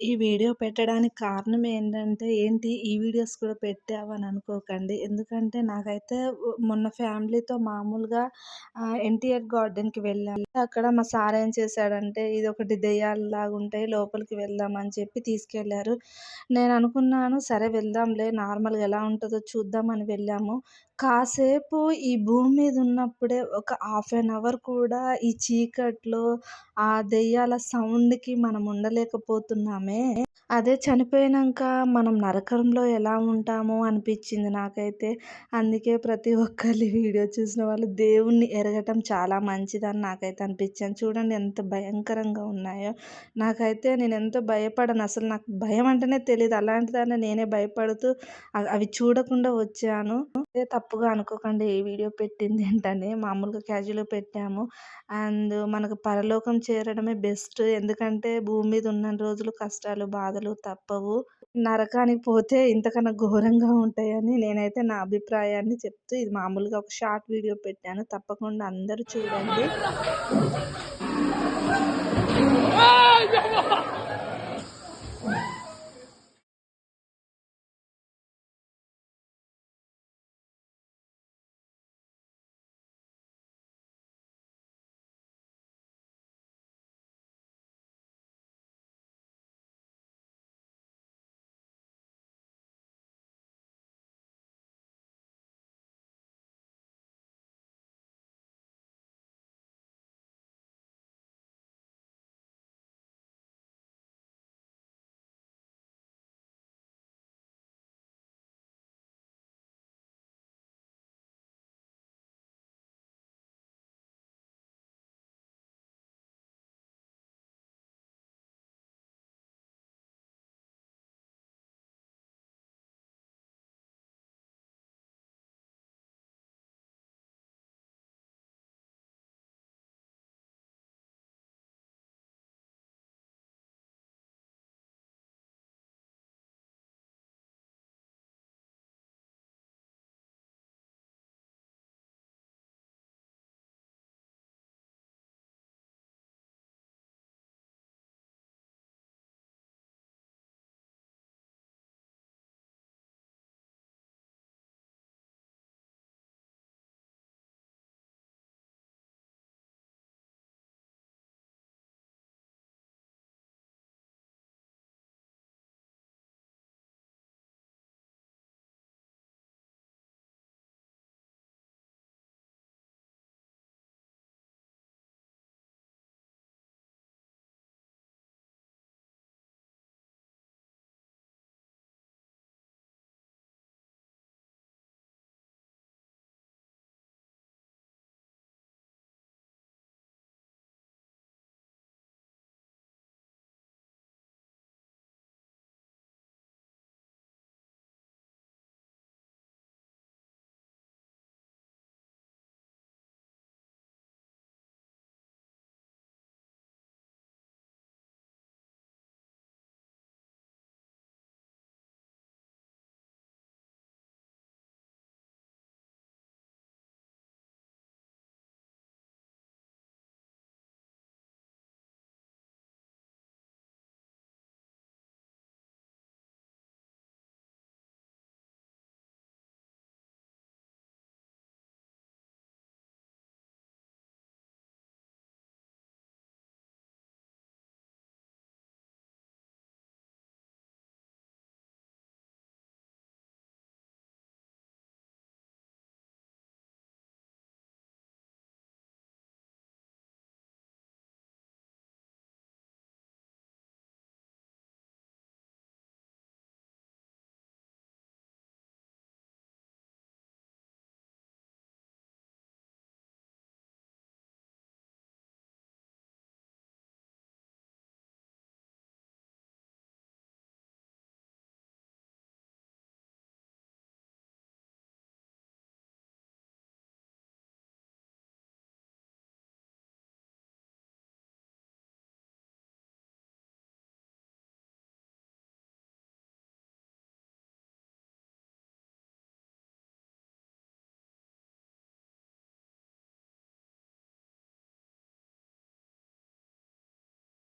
ఈ వీడియో పెట్టడానికి కారణం ఏంటంటే, ఏంటి ఈ వీడియోస్ కూడా పెట్టావని అనుకోకండి. ఎందుకంటే నాకైతే మొన్న ఫ్యామిలీతో మామూలుగా ఎన్టీఆర్ గార్డెన్‌కి వెళ్ళాము. అక్కడ మా సార్ ఏం చేశాడంటే, ఇది ఒకటి దెయ్యాలలాగా ఉంటాయి లోపలికి వెళ్దాం అని చెప్పి తీసుకెళ్ళారు. నేను అనుకున్నాను సరే వెళ్దాంలే నార్మల్‌గా ఎలా ఉంటుందో చూద్దాం అని వెళ్ళాము. కాసేపు ఈ భూమి మీద ఉన్నప్పుడే ఒక హాఫ్ అన్ అవర్ కూడా ఈ చీకట్లో, ఆ దెయ్యాల సౌండ్‌కి మనం ఉండలేకపోతున్నామే. అదే చనిపోయాక మనం నరకంలో ఎలా ఉంటామో అనిపించింది నాకైతే. అందుకే ప్రతి ఒక్కళ్ళు వీడియో చూసిన వాళ్ళు దేవుణ్ణి ఎరగటం చాలా మంచిదని నాకైతే అనిపించింది. చూడండి ఎంత భయంకరంగా ఉన్నాయో. నాకైతే నేను ఎంత భయపడను అసలు నాకు భయం అంటేనే తెలియదు అలాంటి దాన్ని నేనే భయపడుతూ అవి చూడకుండా వచ్చాను. తప్పుగా అనుకోకండి ఈ వీడియో పెట్టింది ఏంటని మామూలుగా క్యాజువల్‌గా పెట్టాము. అండ్ మనకు పరలోకం చేరడమే బెస్ట్. ఎందుకంటే భూమి మీద ఉన్న రోజులు కష్టాలు, బాధలు తప్పవు. నరకానికి పోతే ఇంతకన్నా ఘోరంగా ఉంటాయని నేనైతే నా అభిప్రాయాన్ని చెప్తూ ఇది మామూలుగా ఒక షార్ట్ వీడియో పెట్టాను. తప్పకుండా అందరూ చూడండి.